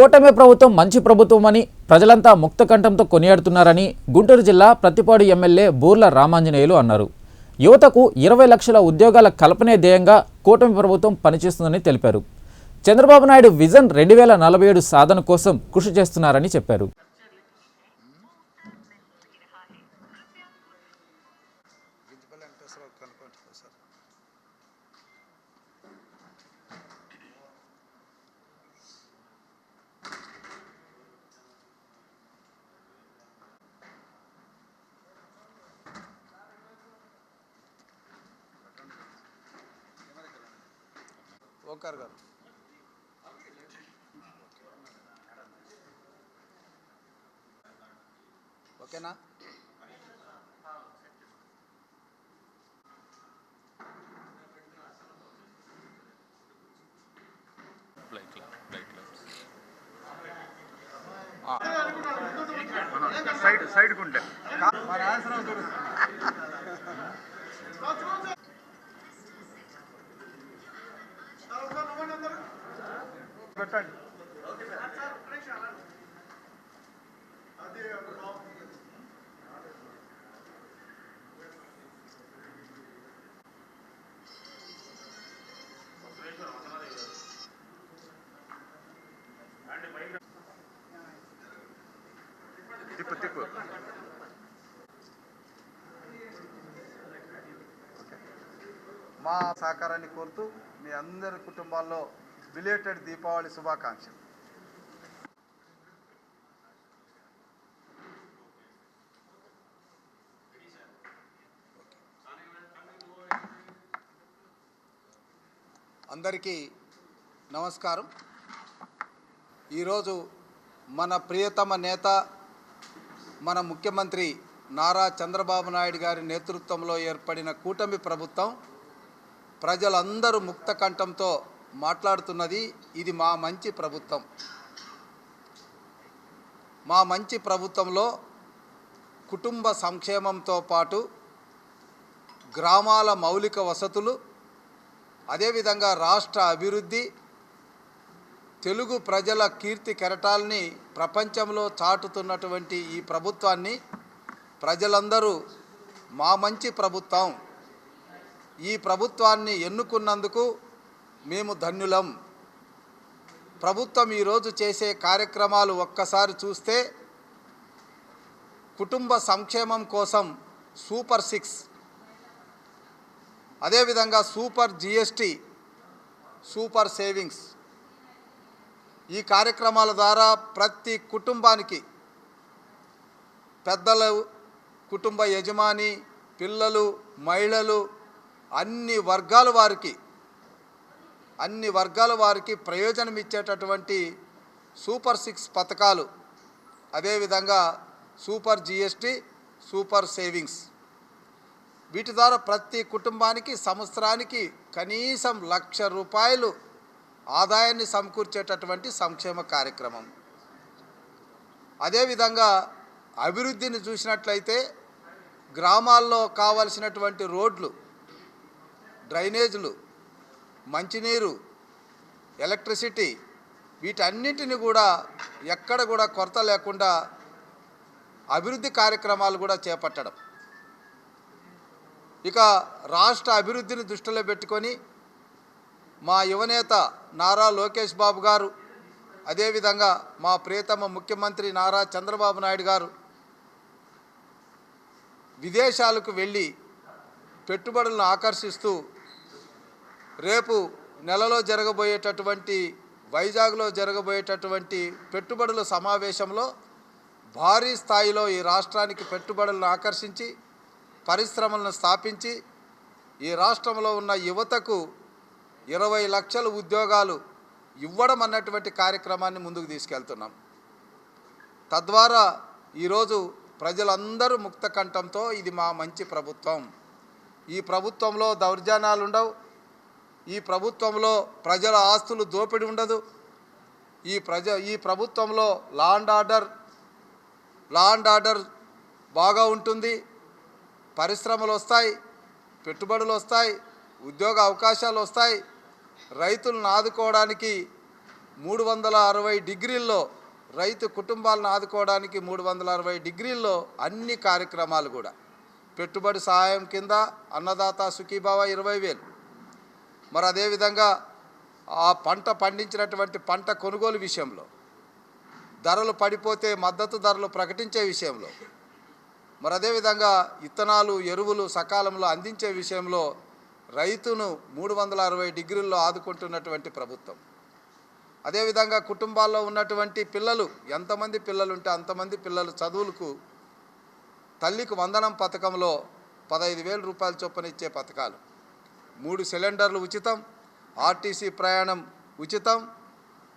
కూటమి ప్రభుత్వం మంచి ప్రభుత్వమని ప్రజలంతా ముక్త కంఠంతో కొనియాడుతున్నారని గుంటూరు జిల్లా ప్రతిపాడు ఎమ్మెల్యే బూర్ల రామాంజనేయులు అన్నారు. యువతకు ఇరవై లక్షల ఉద్యోగాల కల్పనే ధ్యేయంగా కూటమి ప్రభుత్వం పనిచేస్తుందని తెలిపారు. చంద్రబాబు నాయుడు విజన్ రెండు వేల నలభై ఏడు సాధన కోసం కృషి చేస్తున్నారని చెప్పారు. ఓంకార్ గారు ఓకేనా మా సహకారాన్ని కోరుతూ మీ అందరి కుటుంబాల్లో బిలేటెడ్ దీపావళి శుభాకాంక్షలు. అందరికీ నమస్కారం. ఈరోజు మన ప్రియతమ నేత మన ముఖ్యమంత్రి నారా చంద్రబాబు నాయుడు గారి నేతృత్వంలో ఏర్పడిన కూటమి ప్రభుత్వం ప్రజలందరూ ముక్త కంఠంతో మాట్లాడుతున్నది ఇది మా మంచి ప్రభుత్వం. మా మంచి ప్రభుత్వంలో కుటుంబ సంక్షేమంతో పాటు గ్రామాల మౌలిక వసతులు అదేవిధంగా రాష్ట్ర అభివృద్ధి తెలుగు ప్రజల కీర్తి కెరటాల్ని ప్రపంచంలో చాటుతున్నటువంటి ఈ ప్రభుత్వాన్ని ప్రజలందరూ మా మంచి ప్రభుత్వం ఈ ప్రభుత్వాన్ని ఎన్నుకున్నందుకు మేము ధన్యులం. ప్రభుత్వం ఈరోజు చేసే కార్యక్రమాలు ఒక్కసారి చూస్తే కుటుంబ సంక్షేమం కోసం సూపర్ సిక్స్ అదేవిధంగా సూపర్ జిఎస్టి సూపర్ సేవింగ్స్. ఈ కార్యక్రమాల ద్వారా ప్రతి కుటుంబానికి పెద్దలు కుటుంబ యజమాని పిల్లలు మహిళలు అన్ని వర్గాల వారికి అన్ని వర్గాల వారికి ప్రయోజనం ఇచ్చేటటువంటి సూపర్ సిక్స్ పథకాలు. అదేవిధంగా సూపర్ జిఎస్టి సూపర్ సేవింగ్స్. వీటి ద్వారా ప్రతి కుటుంబానికి సంవత్సరానికి కనీసం లక్ష రూపాయలు ఆదాయాన్ని సమకూర్చేటటువంటి సంక్షేమ కార్యక్రమం. అదేవిధంగా అభివృద్ధిని చూసినట్లయితే గ్రామాల్లో కావలసినటువంటి రోడ్లు డ్రైనేజీలు మంచినీరు ఎలక్ట్రిసిటీ వీటన్నింటిని కూడా ఎక్కడ కూడా కొరత లేకుండా అభివృద్ధి కార్యక్రమాలు కూడా చేపట్టడం. ఇక రాష్ట్ర అభివృద్ధిని దృష్టిలో పెట్టుకొని మా యువనేత నారా లోకేష్ బాబు గారు అదేవిధంగా మా ప్రియతమ ముఖ్యమంత్రి నారా చంద్రబాబు నాయుడు గారు విదేశాలకు వెళ్ళి పెట్టుబడులను ఆకర్షిస్తూ రేపు నెలలో జరగబోయేటటువంటి వైజాగ్లో జరగబోయేటటువంటి పెట్టుబడుల సమావేశంలో భారీ స్థాయిలో ఈ రాష్ట్రానికి పెట్టుబడులను ఆకర్షించి పరిశ్రమలను స్థాపించి ఈ రాష్ట్రంలో ఉన్న యువతకు ఇరవై లక్షల ఉద్యోగాలు ఇవ్వడం అన్నటువంటి కార్యక్రమాన్ని ముందుకు తీసుకెళ్తున్నాం. తద్వారా ఈరోజు ప్రజలందరూ ముక్త కంఠంతో ఇది మా మంచి ప్రభుత్వం. ఈ ప్రభుత్వంలో దౌర్జన్యాలు ఉండవు ఈ ప్రభుత్వంలో ప్రజల ఆస్తులు దోపిడి ఉండదు. ఈ ప్రజ ఈ ప్రభుత్వంలో law and order law and order బాగా ఉంటుంది. పరిశ్రమలు వస్తాయి పెట్టుబడులు వస్తాయి ఉద్యోగ అవకాశాలు వస్తాయి. రైతులను ఆదుకోవడానికి మూడు వందల అరవై డిగ్రీల్లో రైతు కుటుంబాలను ఆదుకోవడానికి మూడు వందల అరవై డిగ్రీల్లో అన్ని కార్యక్రమాలు కూడా. పెట్టుబడి సహాయం కింద అన్నదాత సుఖీభావ ఇరవై వేలు. మరి అదేవిధంగా ఆ పంట పండించినటువంటి పంట కొనుగోలు విషయంలో ధరలు పడిపోతే మద్దతు ధరలు ప్రకటించే విషయంలో మరి అదేవిధంగా ఇత్తనాలు ఎరువులు సకాలంలో అందించే విషయంలో రైతును మూడు వందల అరవై డిగ్రీల్లో ఆదుకుంటున్నటువంటి ప్రభుత్వం. అదేవిధంగా కుటుంబాల్లో ఉన్నటువంటి పిల్లలు ఎంతమంది పిల్లలు ఉంటే అంతమంది పిల్లలు చదువులకు తల్లికి వందనం పథకంలో పదహైదు వేల రూపాయల చొప్పున ఇచ్చే పథకాలు. మూడు సిలిండర్లు ఉచితం ఆర్టీసీ ప్రయాణం ఉచితం.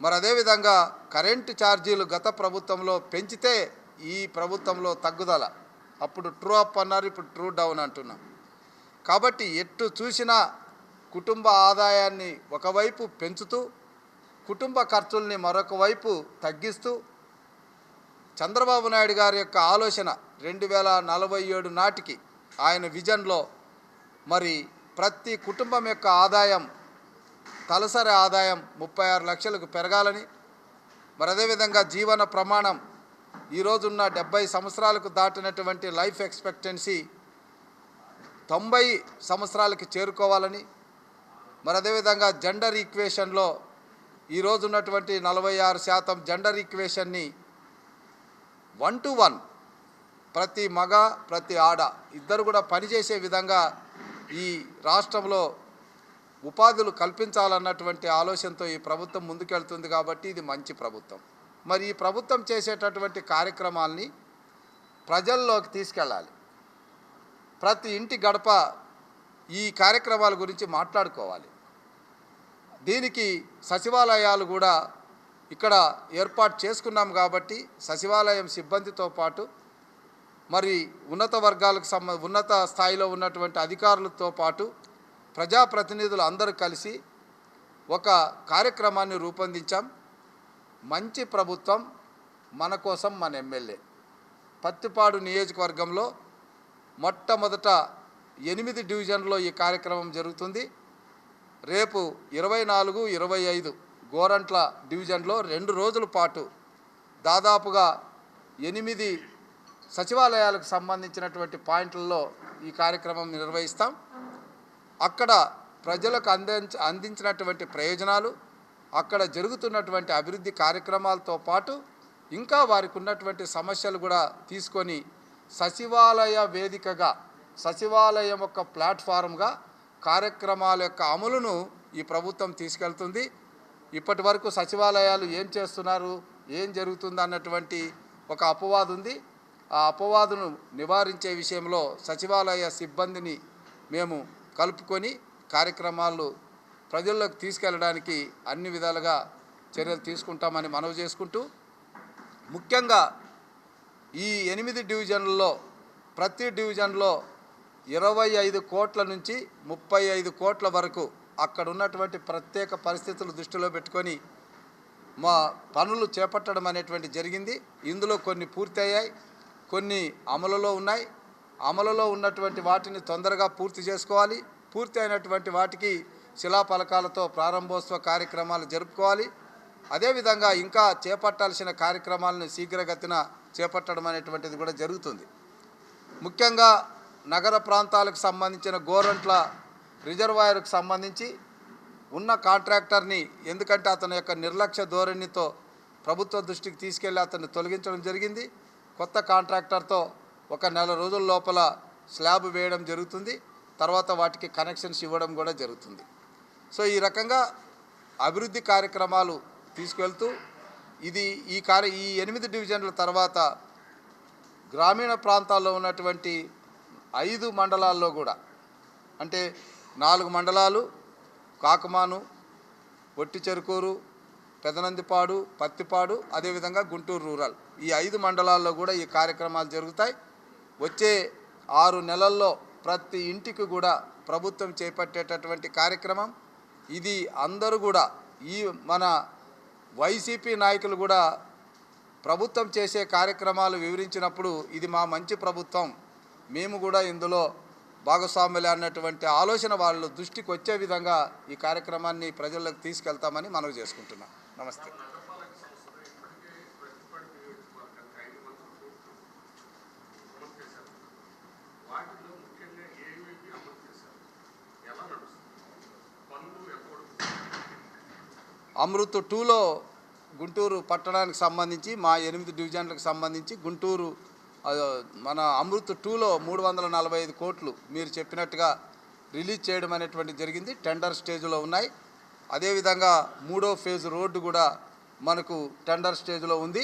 మరి అదేవిధంగా కరెంటు ఛార్జీలు గత ప్రభుత్వంలో పెంచితే ఈ ప్రభుత్వంలో తగ్గుదల. అప్పుడు ట్రూ అప్ అన్నారు ఇప్పుడు ట్రూ డౌన్ అంటున్నాం. కాబట్టి ఎటు చూసినా కుటుంబ ఆదాయాన్ని ఒకవైపు పెంచుతూ కుటుంబ ఖర్చుల్ని మరొక వైపు తగ్గిస్తూ చంద్రబాబు నాయుడు గారి యొక్క ఆలోచన రెండు వేల నలభై ఏడు నాటికి ఆయన విజన్లో మరి ప్రతి కుటుంబం యొక్క ఆదాయం తలసరి ఆదాయం ముప్పై ఆరు లక్షలకు పెరగాలని మరి అదేవిధంగా జీవన ప్రమాణం ఈరోజున్న డెబ్బై సంవత్సరాలకు దాటినటువంటి లైఫ్ ఎక్స్పెక్టెన్సీ తొంభై సంవత్సరాలకి చేరుకోవాలని మరి అదేవిధంగా జెండర్ ఈక్వేషన్లో ఈరోజు ఉన్నటువంటి నలభై ఆరు శాతం జెండర్ ఈక్వేషన్ని వన్ టు వన్ ప్రతి మగ ప్రతి ఆడ ఇద్దరు కూడా పనిచేసే విధంగా ఈ రాష్ట్రంలో ఉపాధులు కల్పించాలన్నటువంటి ఆలోచనతో ఈ ప్రభుత్వం ముందుకెళ్తుంది కాబట్టి ఇది మంచి ప్రభుత్వం. మరి ఈ ప్రభుత్వం చేసేటటువంటి కార్యక్రమాల్ని ప్రజల్లోకి తీసుకెళ్ళాలి. ప్రతి ఇంటి గడప ఈ కార్యక్రమాల గురించి మాట్లాడుకోవాలి. దీనికి సచివాలయాలు కూడా ఇక్కడ ఏర్పాటు చేసుకున్నాం కాబట్టి సచివాలయం సిబ్బందితో పాటు మరి ఉన్నత వర్గాలకు సంబ ఉన్నత స్థాయిలో ఉన్నటువంటి అధికారులతో పాటు ప్రజాప్రతినిధులు అందరూ కలిసి ఒక కార్యక్రమాన్ని రూపొందించాం. మంచి ప్రభుత్వం మన కోసం మన ఎమ్మెల్యే. పత్తిపాడు నియోజకవర్గంలో మొట్టమొదట ఎనిమిది డివిజన్లో ఈ కార్యక్రమం జరుగుతుంది. రేపు ఇరవై నాలుగు ఇరవై ఐదు గోరంట్ల డివిజన్లో రెండు రోజుల పాటు దాదాపుగా ఎనిమిది సచివాలయాలకు సంబంధించినటువంటి పాయింట్లలో ఈ కార్యక్రమం నిర్వహిస్తాం. అక్కడ ప్రజలకు అందించ అందించినటువంటి ప్రయోజనాలు అక్కడ జరుగుతున్నటువంటి అభివృద్ధి కార్యక్రమాలతో పాటు ఇంకా వారికి ఉన్నటువంటి సమస్యలు కూడా తీసుకొని సచివాలయ వేదికగా సచివాలయం యొక్క ప్లాట్ఫారంగా కార్యక్రమాల యొక్క అమలును ఈ ప్రభుత్వం తీసుకెళ్తుంది. ఇప్పటి వరకు సచివాలయాలు ఏం చేస్తున్నారు ఏం జరుగుతుంది అన్నటువంటి ఒక అపవాదు ఉంది ఆ అపవాదును నివారించే విషయంలో సచివాలయ సిబ్బందిని మేము కలుపుకొని కార్యక్రమాలు ప్రజల్లోకి తీసుకెళ్ళడానికి అన్ని విధాలుగా చర్యలు తీసుకుంటామని మనవి చేసుకుంటూ ముఖ్యంగా ఈ ఎనిమిది డివిజన్లలో ప్రతి డివిజన్లో ఇరవై ఐదు కోట్ల నుంచి ముప్పై ఐదు కోట్ల వరకు అక్కడ ఉన్నటువంటి ప్రత్యేక పరిస్థితులు దృష్టిలో పెట్టుకొని మా పనులు చేపట్టడం అనేటువంటి జరిగింది. ఇందులో కొన్ని పూర్తయ్యాయి. కొన్ని అమలులో ఉన్నాయి. అమలులో ఉన్నటువంటి వాటిని తొందరగా పూర్తి చేసుకోవాలి. పూర్తి అయినటువంటి వాటికి శిలాఫలకాలతో ప్రారంభోత్సవ కార్యక్రమాలు జరుపుకోవాలి. అదేవిధంగా ఇంకా చేపట్టాల్సిన కార్యక్రమాలను శీఘ్రగతిన చేపట్టడం అనేటువంటిది కూడా జరుగుతుంది. ముఖ్యంగా నగర ప్రాంతాలకు సంబంధించిన గోరంట్ల రిజర్వాయర్కు సంబంధించి ఉన్న కాంట్రాక్టర్ని ఎందుకంటే అతని యొక్క నిర్లక్ష్య ధోరణితో ప్రభుత్వ దృష్టికి తీసుకెళ్ళి అతన్ని తొలగించడం జరిగింది. కొత్త కాంట్రాక్టర్తో ఒక నెల రోజుల లోపల స్లాబ్ వేయడం జరుగుతుంది. తర్వాత వాటికి కనెక్షన్స్ ఇవ్వడం కూడా జరుగుతుంది. సో ఈ రకంగా అభివృద్ధి కార్యక్రమాలు తీసుకెళ్తూ ఇది ఈ కార్య ఈ ఎనిమిది డివిజన్ల తర్వాత గ్రామీణ ప్రాంతాల్లో ఉన్నటువంటి ఐదు మండలాల్లో కూడా అంటే నాలుగు మండలాలు కాకమాను ఒట్టి చెరుకూరు పెదనందిపాడు పత్తిపాడు అదేవిధంగా గుంటూరు రూరల్. ఈ ఐదు మండలాల్లో కూడా ఈ కార్యక్రమాలు జరుగుతాయి. వచ్చే ఆరు నెలల్లో ప్రతి ఇంటికి కూడా ప్రభుత్వం చేపట్టేటటువంటి కార్యక్రమం. ఇది అందరూ కూడా ఈ మన వైసీపీ నాయకులు కూడా ప్రభుత్వం చేసే కార్యక్రమాలు వివరించినప్పుడు ఇది మా మంచి ప్రభుత్వం. మేము కూడా ఇందులో భాగస్వాములే అన్నటువంటి ఆలోచన వాళ్ళు దృష్టికి వచ్చే విధంగా ఈ కార్యక్రమాన్ని ప్రజల్లోకి తీసుకెళ్తామని మనవి చేసుకుంటున్నాం. నమస్తే. అమృత్ టూలో గుంటూరు పట్టణానికి సంబంధించి మా ఎనిమిది డివిజన్లకు సంబంధించి గుంటూరు మన అమృత్ టూలో మూడు వందల నలభై ఐదు కోట్లు మీరు చెప్పినట్టుగా రిలీజ్ చేయడం అనేటువంటి జరిగింది. టెండర్ స్టేజ్లో ఉన్నాయి. అదేవిధంగా మూడో ఫేజ్ రోడ్డు కూడా మనకు టెండర్ స్టేజ్లో ఉంది.